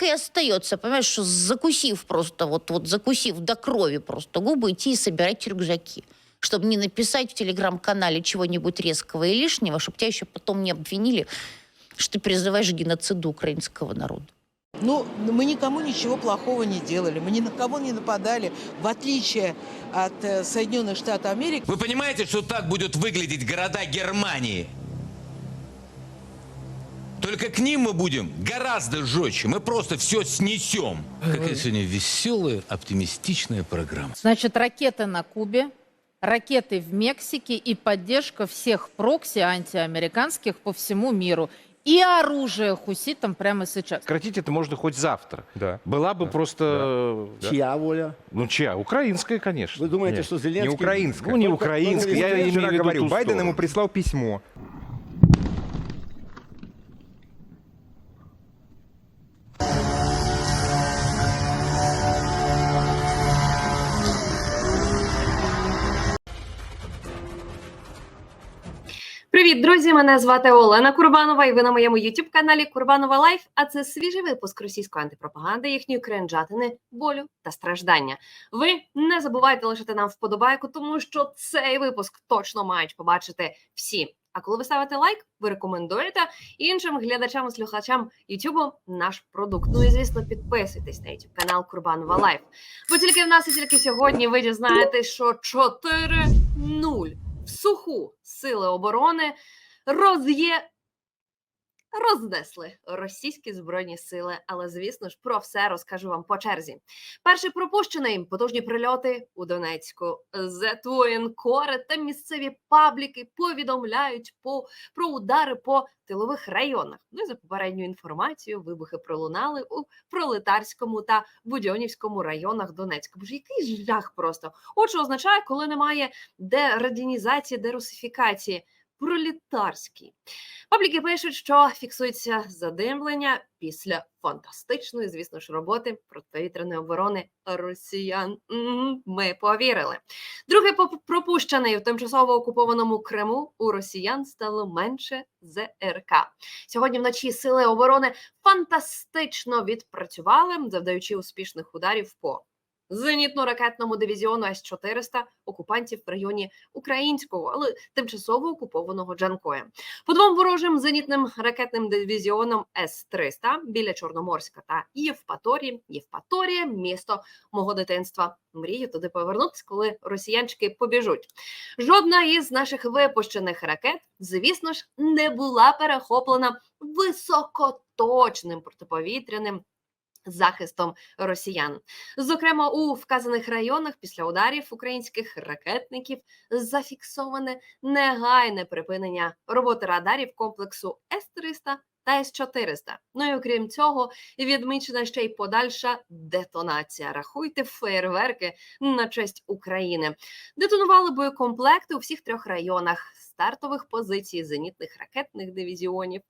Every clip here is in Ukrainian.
так и остается, понимаешь, что закусив просто, вот, вот закусив до крови просто губы, идти и собирать рюкзаки. Чтобы не написать в телеграм-канале чего-нибудь резкого и лишнего, чтобы тебя еще потом не обвинили, что ты призываешь к геноциду украинского народа. Ну, мы никому ничего плохого не делали, мы ни на кого не нападали, в отличие от э, Соединенных Штатов Америки. Вы понимаете, что так будут выглядеть города Германии? Только к ним мы будем гораздо жестче. Мы просто все снесем. Какая сегодня веселая, оптимистичная программа. Значит, ракеты на Кубе, ракеты в Мексике и поддержка всех прокси антиамериканских по всему миру. И оружие хуситам прямо сейчас. Сократить это можно хоть завтра. Да. Была бы просто... э, Чья воля? Ну, чья? Украинская, конечно. Вы думаете, Нет, что Зеленский... Не украинская. Ну, не Только- украинская. Я Я имею в виду говорю, ту Байден сторону. ему прислал письмо. Привіт, друзі! Мене звати Олена Курбанова, і ви на моєму youtube каналі Курбанова Лайф. А це свіжий випуск російської антипропаганди, їхньої кринжатини, болю та страждання. Ви не забувайте лишити нам вподобайку, тому що цей випуск точно мають побачити всі. А коли ви ставите лайк, ви рекомендуєте іншим глядачам і слухачам Ютубу наш продукт. Ну і звісно, підписуйтесь на YouTube канал Курбанова Лайф. Бо тільки в нас і тільки сьогодні ви дізнаєтесь, що 4-0 в суху сили оборони роз'є. Рознесли російські збройні сили, але звісно ж про все розкажу вам по черзі. Перший пропущений потужні прильоти у Донецьку. Зетвоєнкори та місцеві пабліки повідомляють по про удари по тилових районах. Ну і за попередню інформацію, вибухи пролунали у пролетарському та будьонівському районах Донецька. Боже, який жах просто! От що означає, коли немає дерадінізації, дерусифікації. Пролітарський. Пабліки пишуть, що фіксується задимлення після фантастичної, звісно ж, роботи протиповітряної оборони росіян. Ми повірили. Поп- пропущений в тимчасово окупованому Криму у росіян стало менше ЗРК. Сьогодні вночі сили оборони фантастично відпрацювали, завдаючи успішних ударів по зенітно-ракетному дивізіону С-400 окупантів в районі українського, але тимчасово окупованого Джанкоя. По двом ворожим зенітним ракетним дивізіонам С-300 біля Чорноморська та Євпаторії. Євпаторія – місто мого дитинства. Мрію туди повернутися, коли росіянчики побіжуть. Жодна із наших випущених ракет, звісно ж, не була перехоплена високоточним протиповітряним захистом росіян. Зокрема, у вказаних районах після ударів українських ракетників зафіксоване негайне припинення роботи радарів комплексу С-300 та С-400. Ну і окрім цього, відмічена ще й подальша детонація. Рахуйте фейерверки на честь України. Детонували боєкомплекти у всіх трьох районах стартових позицій зенітних ракетних дивізіонів.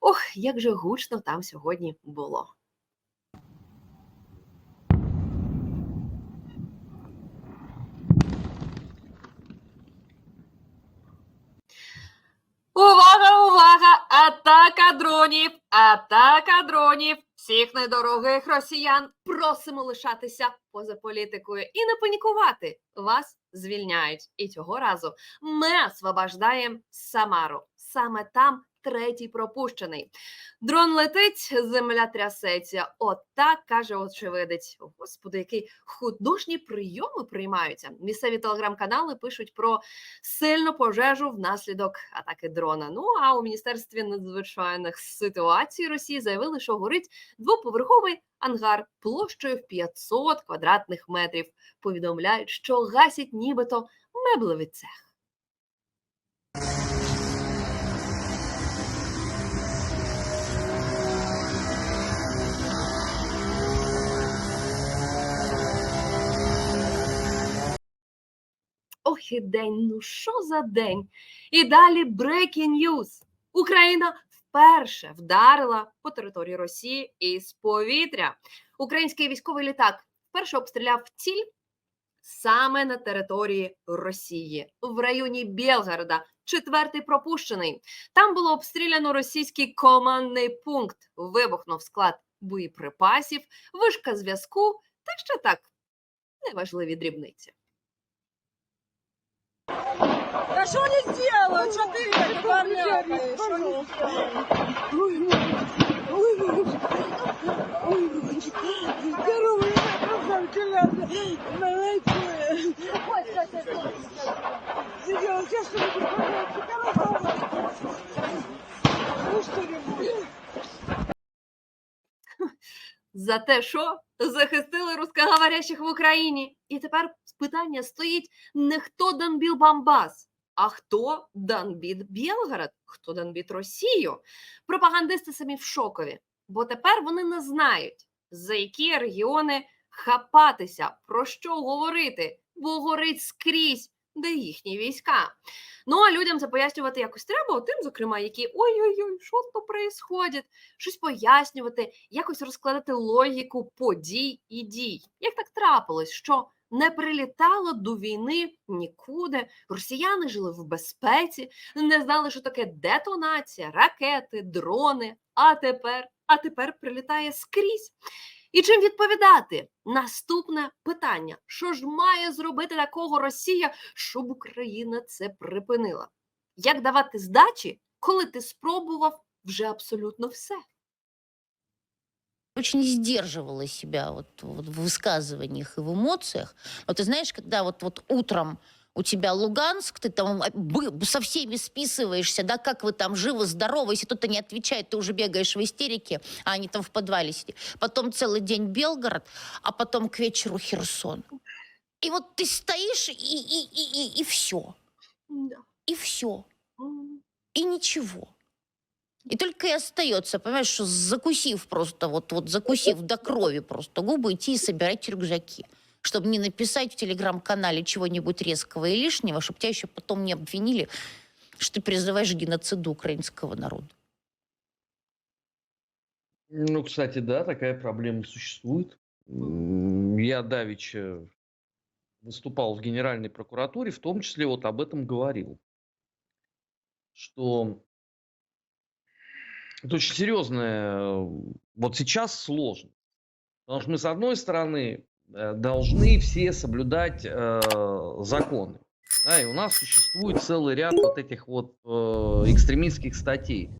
Ох, як же гучно там сьогодні було. Увага, увага! Атака дронів! Атака дронів! Всіх недорогих росіян просимо лишатися поза політикою і не панікувати. Вас звільняють. І цього разу ми освобождаємо Самару. Саме там третій пропущений. Дрон летить, земля трясеться. Отак каже очевидець. Господи, які художні прийоми приймаються. Місцеві телеграм-канали пишуть про сильну пожежу внаслідок атаки дрона. Ну а у міністерстві надзвичайних ситуацій Росії заявили, що горить двоповерховий ангар площею в 500 квадратних метрів. Повідомляють, що гасять нібито меблевий цех. День, ну що за день? І далі breaking news. Україна вперше вдарила по території Росії із повітря. Український військовий літак вперше обстріляв ціль саме на території Росії в районі Білгорода. Четвертий пропущений. Там було обстріляно російський командний пункт. Вибухнув склад боєприпасів, вишка зв'язку та ще так неважливі дрібниці. Да что не сделала? Что ты это порвякаешь? Что не сделала? Здоровый, молодец. Сидела, сейчас что-нибудь Ну что-нибудь. За те, що захистили рускоговорящих в Україні. І тепер питання стоїть не хто Донбіл Бамбас, а хто Донбіт Білгород, хто Донбіт Росію. Пропагандисти самі в шокові, бо тепер вони не знають, за які регіони хапатися, про що говорити, бо горить скрізь. Де їхні війська? Ну а людям це пояснювати якось треба, тим, зокрема, які ой-ой-ой, що то происходить, щось пояснювати, якось розкладати логіку подій і дій. Як так трапилось, що не прилітало до війни нікуди, росіяни жили в безпеці, не знали, що таке детонація, ракети, дрони. А тепер, а тепер прилітає скрізь. І чим відповідати? Наступне питання: що ж має зробити такого Росія, щоб Україна це припинила? Як давати здачі, коли ти спробував вже абсолютно все? Очень сдерживала себя вот, вот в высказываниях и в эмоциях. Вот ты знаешь, когда вот, вот утром у тебя Луганск, ты там а, со всеми списываешься, да, как вы там живы, здоровы, если кто-то не отвечает, ты уже бегаешь в истерике, а они там в подвале сидят. Потом целый день Белгород, а потом к вечеру Херсон. И вот ты стоишь, и, и, и, и, и все. Да. И все. И ничего. И только и остается, понимаешь, что закусив просто, вот, вот закусив до крови просто губы, идти и собирать рюкзаки. Чтобы не написать в телеграм-канале чего-нибудь резкого и лишнего, чтобы тебя еще потом не обвинили, что ты призываешь к геноциду украинского народа. Ну, кстати, да, такая проблема существует. Я давеча выступал в Генеральной прокуратуре, в том числе вот об этом говорил. Что это очень серьезное, вот сейчас сложно. Потому что мы, с одной стороны, э, должны все соблюдать э, законы. Да, и у нас существует целый ряд вот этих вот э, экстремистских статей.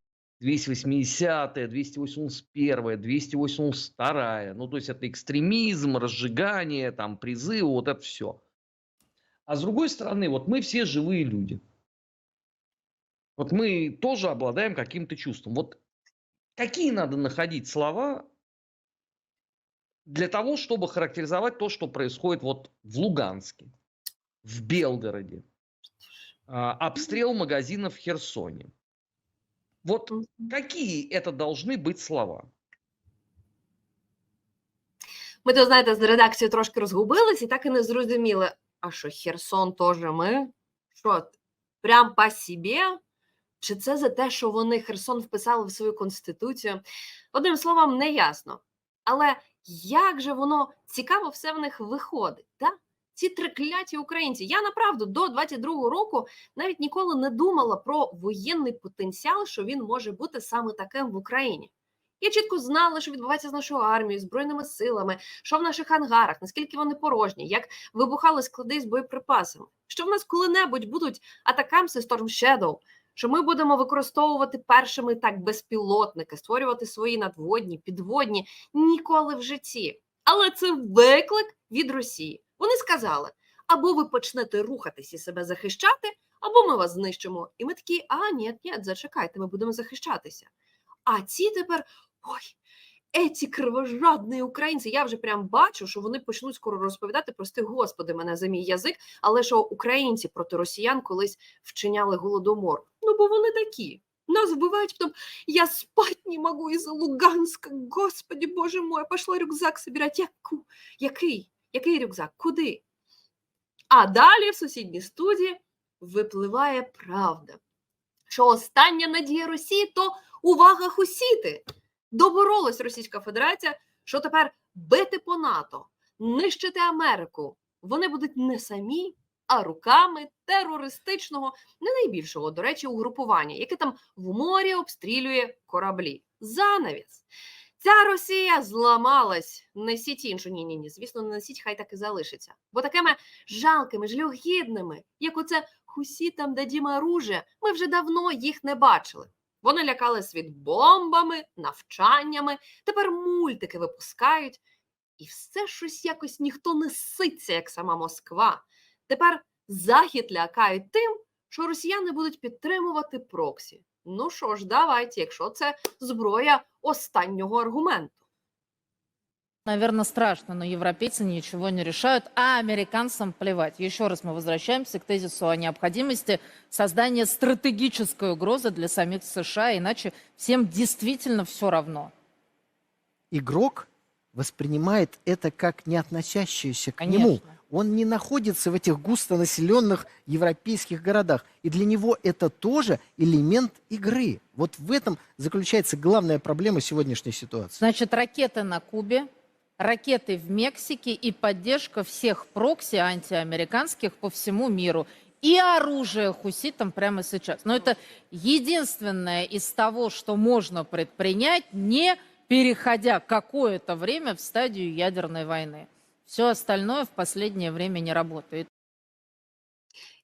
280, 281, 282. Ну, то есть это экстремизм, разжигание, там, призывы, вот это все. А с другой стороны, вот мы все живые люди. Вот мы тоже обладаем каким-то чувством. Вот какие надо находить слова для того, чтобы характеризовать то, что происходит вот в Луганске, в Белгороде, а, обстрел магазинов в Херсоне. Вот Мгм. какие это должны быть слова? Ми то знаєте, з редакцією трошки розгубились і так і не зрозуміли. А що Херсон теж ми? Що прям по собі? Чи це за те, що вони Херсон вписали в свою конституцію? Одним словом, не ясно. Але як же воно цікаво все в них виходить? Да? Ці трикляті українці. Я направду до 22-го року навіть ніколи не думала про воєнний потенціал, що він може бути саме таким в Україні. Я чітко знала, що відбувається з нашою армією, збройними силами, що в наших ангарах, наскільки вони порожні, як вибухали склади з боєприпасами, що в нас коли-небудь будуть атакамси Storm Shadow, що ми будемо використовувати першими так безпілотники, створювати свої надводні, підводні ніколи в житті. Але це виклик від Росії. Вони сказали: або ви почнете рухатись і себе захищати, або ми вас знищимо. І ми такі, а ні, ні, зачекайте, ми будемо захищатися. А ці тепер ой. Еці кровожадні українці, я вже прям бачу, що вони почнуть скоро розповідати, прости господи, мене за мій язик, але що українці проти росіян колись вчиняли голодомор. Ну, бо вони такі. Нас вбивають, потом я спать не могу из-за Луганска. Господи, боже мой, пошла рюкзак собирать. Яку? Який? Який рюкзак? Куди? А далі в сусідній студії випливає правда, що остання надія Росії то увага хусіти. Доборолась Російська Федерація, що тепер бити по НАТО, нищити Америку. Вони будуть не самі, а руками терористичного, не найбільшого, до речі, угрупування, яке там в морі обстрілює кораблі. Занавіс. Ця Росія зламалась. Несіть іншу. Ні, ні, ні. Звісно, не несіть, хай так і залишиться. Бо такими жалкими, жльогідними, як оце хусітам дадім оружие, ми вже давно їх не бачили. Вони лякали світ бомбами, навчаннями, тепер мультики випускають. І все щось якось ніхто не ситься, як сама Москва. Тепер Захід лякають тим, що росіяни будуть підтримувати проксі. Ну що ж, давайте, якщо це зброя останнього аргументу. Наверное, страшно, но европейцы ничего не решают, а американцам плевать. Еще раз мы возвращаемся к тезису о необходимости создания стратегической угрозы для самих США, иначе всем действительно все равно. игрок воспринимает это как не относящееся к Конечно. нему. Он не находится в этих густонаселенных европейских городах. И для него это тоже элемент игры. Вот в этом заключается главная проблема сегодняшней ситуации. Значит, ракеты на Кубе, ракеты в Мексике и поддержка всех прокси антиамериканских по всему миру. И оружие хуситам прямо сейчас. Но это единственное из того, что можно предпринять, не переходя какое-то время в стадию ядерной войны. Все остальное в последнее время не работает.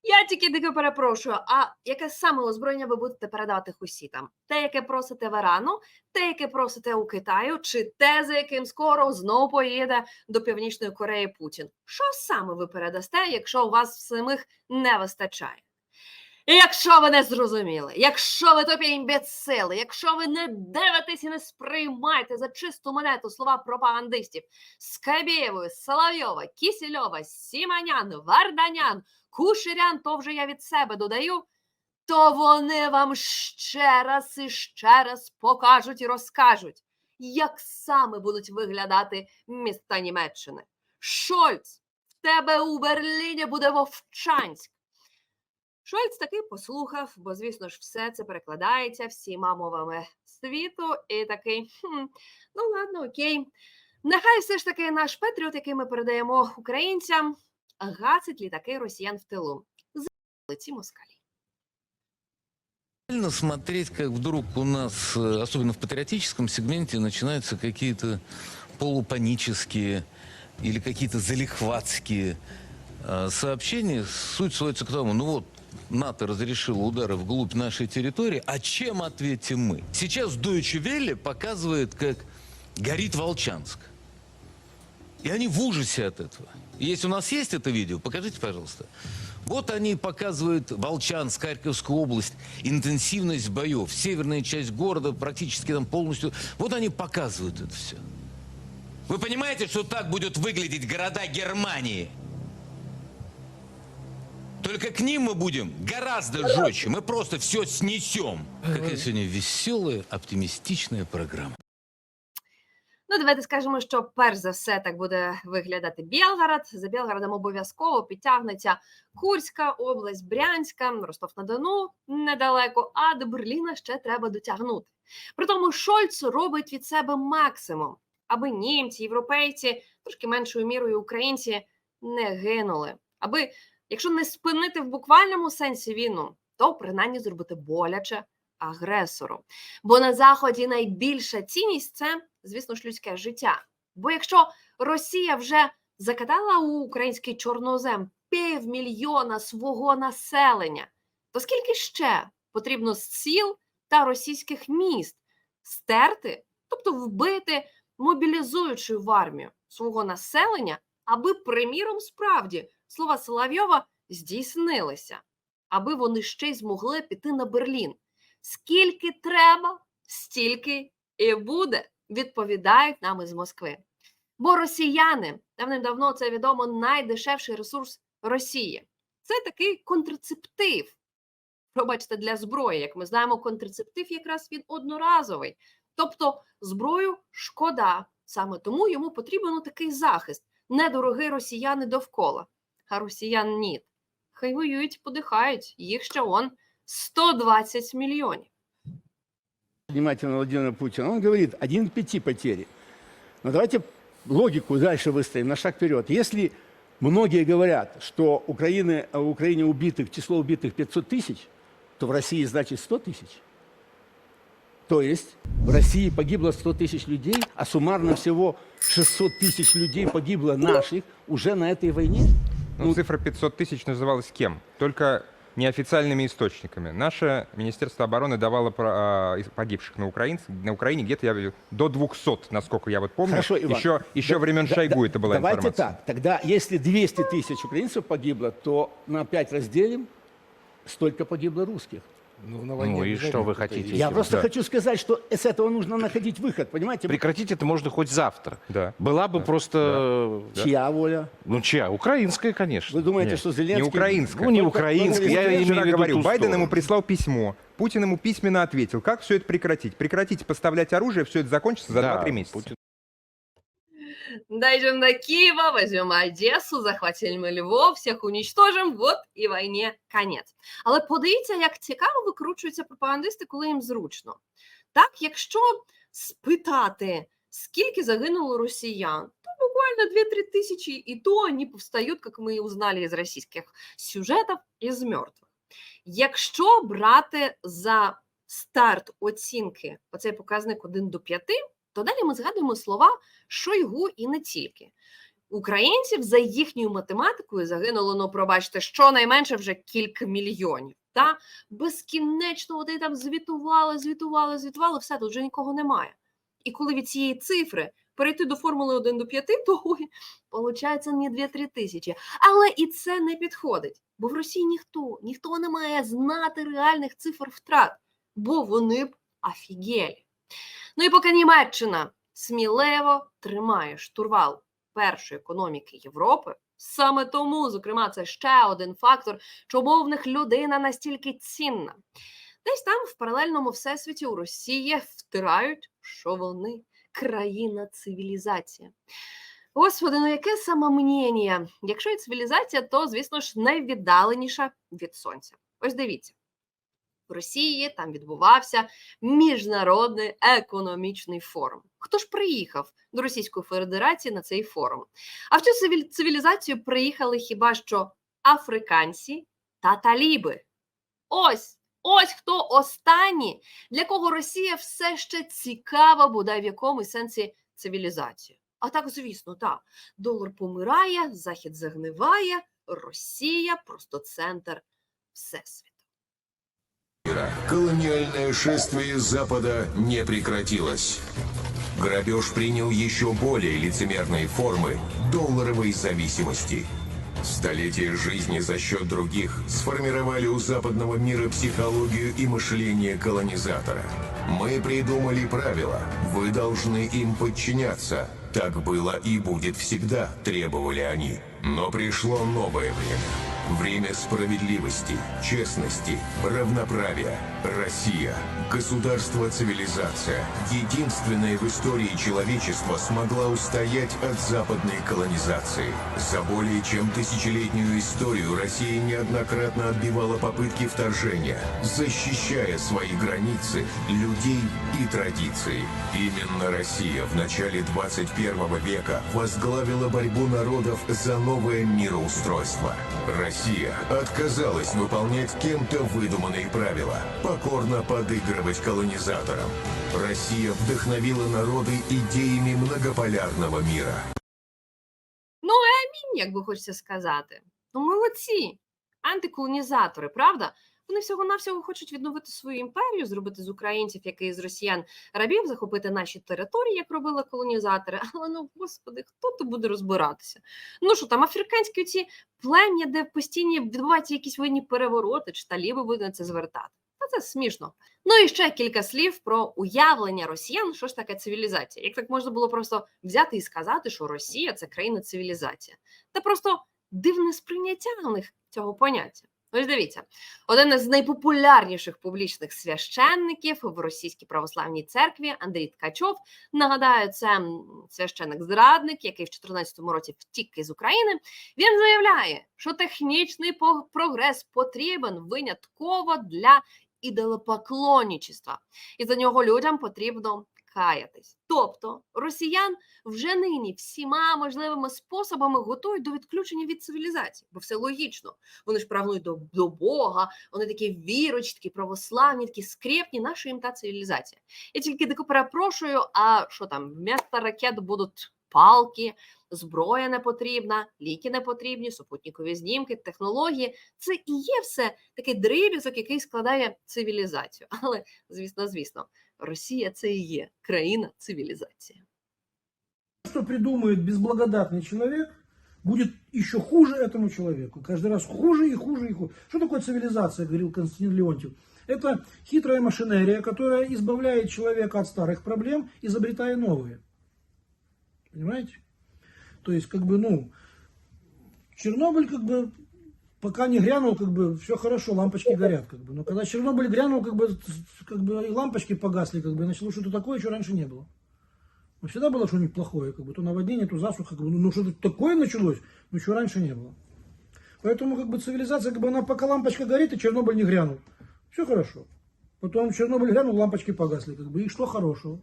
Я тільки дико перепрошую, а яке саме озброєння ви будете передавати хусітам? Те, яке просите в Ірану, те, яке просите у Китаю, чи те, за яким скоро знову поїде до Північної Кореї Путін? Що саме ви передасте, якщо у вас самих не вистачає? І якщо ви не зрозуміли, якщо ви тупі імбецили, якщо ви не дивитесь і не сприймаєте за чисту монету слова пропагандистів Скабєєвої, Соловйова, Кісільова, Сіманян, Варданян, Кушерян, то вже я від себе додаю, то вони вам ще раз і ще раз покажуть і розкажуть, як саме будуть виглядати міста Німеччини. Шольц, в тебе у Берліні буде Вовчанськ. Шольц таки послухав, бо, звісно ж, все це перекладається всіма мовами світу, і такий, хм, ну ладно, окей. Нехай все ж таки наш Петріот, який ми передаємо українцям, гасить літаки росіян в тилу. З**ли ці москалі. Реально смотреть, как вдруг у нас, э, особенно в патриотическом сегменте, начинаются какие-то полупанические или какие-то залихватские э, сообщения. Суть сводится к тому, ну вот, НАТО разрешило удары вглубь нашей территории, а чем ответим мы? Сейчас Deutsche Welle показывает, как горит Волчанск. И они в ужасе от этого. Если у нас есть это видео, покажите, пожалуйста. Вот они показывают Волчанск, Харьковскую область, интенсивность боев, северная часть города практически там полностью. Вот они показывают это все. Вы понимаете, что так будут выглядеть города Германии? Только к ним мы будем гораздо жестче. Мы просто все снесем. Какая сегодня веселая, оптимистичная программа. Ну, давайте скажемо, що перш за все так буде виглядати Білгород. За Білгородом обов'язково підтягнеться Курська область, Брянська, Ростов-на-Дону недалеко, а до Берліна ще треба дотягнути. При тому Шольц робить від себе максимум, аби німці, європейці, трошки меншою мірою українці не гинули. Аби, якщо не спинити в буквальному сенсі війну, то принаймні зробити боляче агресору. Бо на заході найбільша цінність це, звісно ж, людське життя. Бо якщо Росія вже закатала у український чорнозем півмільйона свого населення, то скільки ще потрібно з сіл та російських міст стерти, тобто вбити, мобілізуючи в армію свого населення, аби, приміром, справді слова Соловйова здійснилися, аби вони ще й змогли піти на Берлін. Скільки треба, стільки і буде, відповідають нам із Москви. Бо росіяни давним-давно це відомо найдешевший ресурс Росії. Це такий контрацептив. Пробачте, для зброї, як ми знаємо, контрацептив якраз він одноразовий. Тобто зброю шкода. Саме тому йому потрібен такий захист. Недорогий росіяни довкола. А росіян ні. Хай воюють, подихають, їх ще он 120 мільйонів. Внимательно Владимира Путина, он говорит, один к пяти потери. Но давайте логику дальше выставим, на шаг вперед. Если многие говорят, что Украины, в Украине убитых, число убитых 500 тысяч, то в России значит 100 тысяч. То есть в России погибло 100 тысяч людей, а суммарно всего 600 тысяч людей погибло наших уже на этой войне? Ну, цифра 500 тысяч называлась кем? Только неофициальными источниками. Наше Министерство обороны давало про, а, из- погибших на, Украине, на Украине где-то я, говорю, до 200, насколько я вот помню. Хорошо, Иван. еще еще Да- времен да- Шойгу да- это была Давайте информация. так. Тогда, если 200 тысяч украинцев погибло, то на 5 разделим, столько погибло русских. Ну и что вы хотите? Я просто Да. хочу сказать, что с этого нужно находить выход, понимаете? Прекратить это можно хоть завтра. Да. Была бы просто... Да. Чья воля? Ну чья? Украинская, конечно. Вы думаете, Нет, что Зеленский... Не украинская. Ну, не украинская. Я если- имею в виду говорю, Байден ему прислал письмо. Путин ему письменно ответил, как все это прекратить. Прекратить поставлять оружие, все это закончится за Да, 2-3 месяца. Путин Дойдем до Киева, возьмем Одесу, захватимо Львов, всіх унічтожим, вот і війні конець. Але подивіться, як цікаво викручуються пропагандисти, коли їм зручно. Так, якщо спитати, скільки загинуло росіян, то буквально 2-3 тисячі, і то вони повстають, як ми узнали із російських сюжетів, із мертвих. Якщо брати за старт оцінки оцей показник 1 до 5, то далі ми згадуємо слова Шойгу і не тільки. Українців за їхньою математикою загинуло, ну пробачте, щонайменше вже кілька мільйонів. Та безкінечно вони там звітували, звітували, звітували, все тут вже нікого немає. І коли від цієї цифри перейти до формули 1 до 5, то виходить не 2-3 тисячі. Але і це не підходить, бо в Росії ніхто, ніхто не має знати реальних цифр втрат, бо вони б офігелі. Ну і поки Німеччина сміливо тримає штурвал першої економіки Європи, саме тому, зокрема, це ще один фактор, чому в них людина настільки цінна. Десь там в паралельному всесвіті у Росії втирають, що вони країна цивілізація. Господи, ну яке самомнення? Якщо і цивілізація, то, звісно ж, найвіддаленіша від сонця. Ось дивіться. Росії там відбувався міжнародний економічний форум. Хто ж приїхав до Російської Федерації на цей форум? А в цю цивілізацію приїхали хіба що африканці та таліби. Ось, ось хто останні, для кого Росія все ще цікава, бодай в якомусь сенсі цивілізація. А так, звісно, так. Долар помирає, захід загниває, Росія просто центр всесвіту. Колониальное шествие Запада не прекратилось. Грабеж принял еще более лицемерные формы долларовой зависимости. Столетия жизни за счет других сформировали у западного мира психологию и мышление колонизатора. Мы придумали правила, вы должны им подчиняться. Так было и будет всегда, требовали они. Но пришло новое время. Время справедливости, честности, равноправия. Россия. Государство-цивилизация. Единственное в истории человечества смогла устоять от западной колонизации. За более чем тысячелетнюю историю Россия неоднократно отбивала попытки вторжения, защищая свои границы, людей и традиции. Именно Россия в начале 21 века возглавила борьбу народов за новое мироустройство. Россия отказалась выполнять кем-то выдуманные правила, покорно подыгрывать колонизаторам. Россия вдохновила народы идеями многополярного мира. Ну, і амінь, як би хочеться сказати. Ну, молодці, антиколонізатори, правда? Вони всього-навсього хочуть відновити свою імперію, зробити з українців, як і з росіян рабів, захопити наші території, як робили колонізатори. Але ну, господи, хто тут буде розбиратися? Ну що там, африканські ці плем'я, де постійні відбуваються якісь воєнні перевороти, чи таліби будуть на це звертати. Та це смішно. Ну і ще кілька слів про уявлення росіян, що ж таке цивілізація. Як так можна було просто взяти і сказати, що Росія це країна цивілізація. Та просто дивне сприйняття у них цього поняття. Ось дивіться, один із найпопулярніших публічних священників в російській православній церкві Андрій Ткачов. Нагадаю, це м, священик-зрадник, який в 2014 році втік із України. Він заявляє, що технічний прогрес потрібен винятково для ідолопоклонничества. І за нього людям потрібно каятись. Тобто росіян вже нині всіма можливими способами готують до відключення від цивілізації, бо все логічно. Вони ж прагнуть до, до Бога, вони такі вірочі, такі православні, такі скрепні, наша їм та цивілізація. Я тільки дико перепрошую, а що там, вместо ракет будуть палки, зброя не потрібна, ліки не потрібні, супутникові знімки, технології. Це і є все такий дріб'язок, який складає цивілізацію. Але, звісно, звісно, Росія це і є країна цивілізації. Что придумает безблагодатный человек, будет еще хуже этому человеку. Каждый раз хуже и хуже и хуже. Что такое цивилизация, говорил Константин Леонтьев? Это хитрая машинерия, которая избавляет человека от старых проблем, изобретая новые. Понимаете? То есть, как бы, ну, Чернобыль, как бы, пока не грянул, как бы, все хорошо, лампочки горят, как бы. Но когда Чернобыль грянул, как бы, как бы и лампочки погасли, как бы, и началось что-то такое, чего раньше не было. Ну, всегда было что-нибудь плохое, как бы, то наводнение, то засуха, как бы, ну, ну, что-то такое началось, ну, чего раньше не было. Поэтому, как бы, цивилизация, как бы, она пока лампочка горит, и Чернобыль не грянул. Все хорошо. Потом Чернобыль грянул, лампочки погасли, как бы, и что хорошего?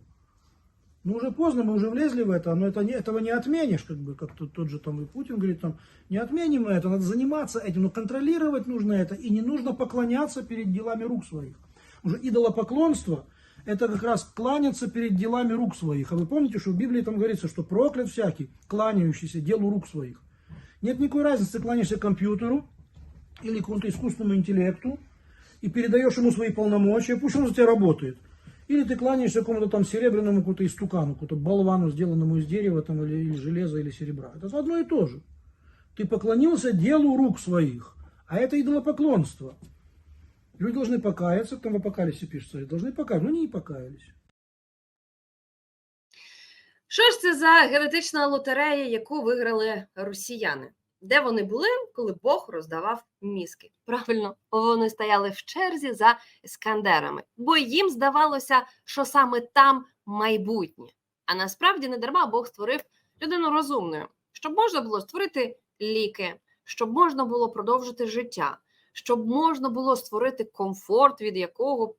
Ну, уже поздно, мы уже влезли в это, но это не, этого не отменишь, как бы, как тот, тот же там и Путин говорит, там, не отменим мы это, надо заниматься этим, но контролировать нужно это, и не нужно поклоняться перед делами рук своих. Уже идолопоклонство, это как раз кланяться перед делами рук своих. А вы помните, что в Библии там говорится, что проклят всякий, кланяющийся делу рук своих. Нет никакой разницы, кланяешься компьютеру или какому-то искусственному интеллекту и передаешь ему свои полномочия, пусть он за тебя работает. Или ты кланяешься какому-то там серебряному какому-то истукану, какому-то болвану, сделанному из дерева там, или, или железа, или серебра. Это одно и то же. Ты поклонился делу рук своих, а это идолопоклонство. Люди должны покаяться, там в апокалипсе пишется, должны покаяться, но они не покаялись. Що ж це за генетична лотерея, яку виграли росіяни? Де вони були, коли Бог роздавав мізки? Правильно, вони стояли в черзі за іскандерами, бо їм здавалося, що саме там майбутнє. А насправді не дарма Бог створив людину розумною, щоб можна було створити ліки, щоб можна було продовжити життя, щоб можна було створити комфорт, від якого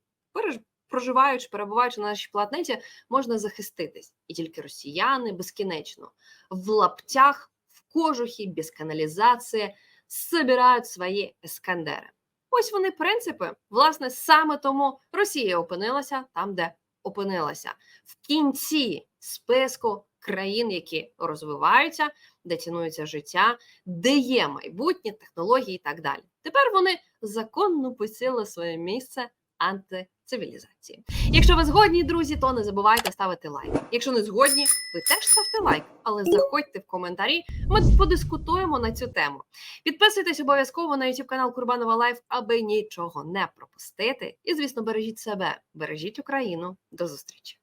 проживаючи, перебуваючи на нашій планеті, можна захиститись. І тільки росіяни безкінечно в лаптях, в кожухі, без каналізації збирають свої ескандери. Ось вони принципи. Власне, саме тому Росія опинилася там, де опинилася, в кінці списку країн, які розвиваються, де цінується життя, де є майбутнє, технології і так далі. Тепер вони законно посіли своє місце антицивілізації. Якщо ви згодні, друзі, то не забувайте ставити лайк. Якщо не згодні, ви теж ставте лайк, але заходьте в коментарі. Ми подискутуємо на цю тему. Підписуйтесь обов'язково на YouTube канал Курбанова Лайф, аби нічого не пропустити. І, звісно, бережіть себе, бережіть Україну. До зустрічі!